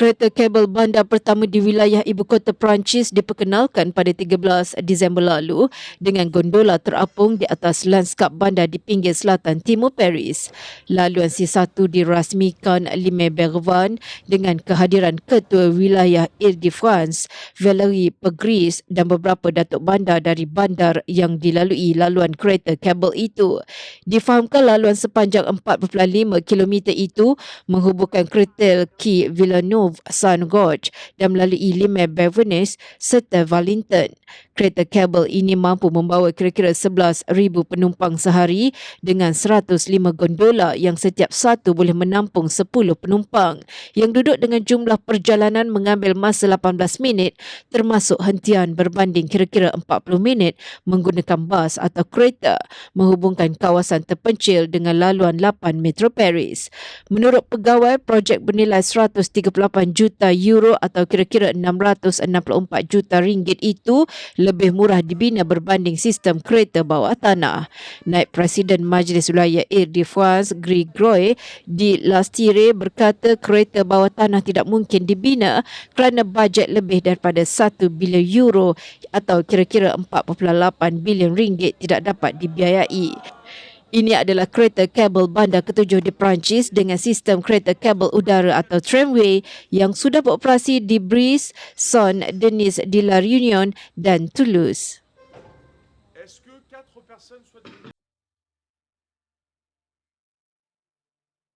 Kereta kabel bandar pertama di wilayah ibu kota Perancis diperkenalkan pada 13 Disember lalu dengan gondola terapung di atas lanskap bandar di pinggir selatan timur Paris. Laluan C1 dirasmikan Lime Bervan dengan kehadiran Ketua Wilayah Ile-de-France, Valérie Pegris dan beberapa datuk bandar dari bandar yang dilalui laluan kereta kabel itu. Difahamkan laluan sepanjang 4.5 km itu menghubungkan kereta Ki Villeneuve Move Sun Gorge dan melalui Lime Bevernes serta Wellington. Kereta kabel ini mampu membawa kira-kira 11,000 penumpang sehari dengan 105 gondola yang setiap satu boleh menampung 10 penumpang yang duduk dengan jumlah perjalanan mengambil masa 18 minit termasuk hentian berbanding kira-kira 40 minit menggunakan bas atau kereta menghubungkan kawasan terpencil dengan laluan 8 Metro Paris. Menurut pegawai, projek bernilai 138 juta euro atau kira-kira 664 juta ringgit itu lebih murah dibina berbanding sistem kereta bawah tanah. Naib Presiden Majlis Wilayah Air de France, Grigoy di Lastire berkata kereta bawah tanah tidak mungkin dibina kerana bajet lebih daripada 1 bilion euro atau kira-kira 4.8 bilion ringgit tidak dapat dibiayai. Ini adalah kereta kabel bandar ketujuh di Perancis dengan sistem kereta kabel udara atau tramway yang sudah beroperasi di Brice, Son, Denis, de la Réunion dan Toulouse.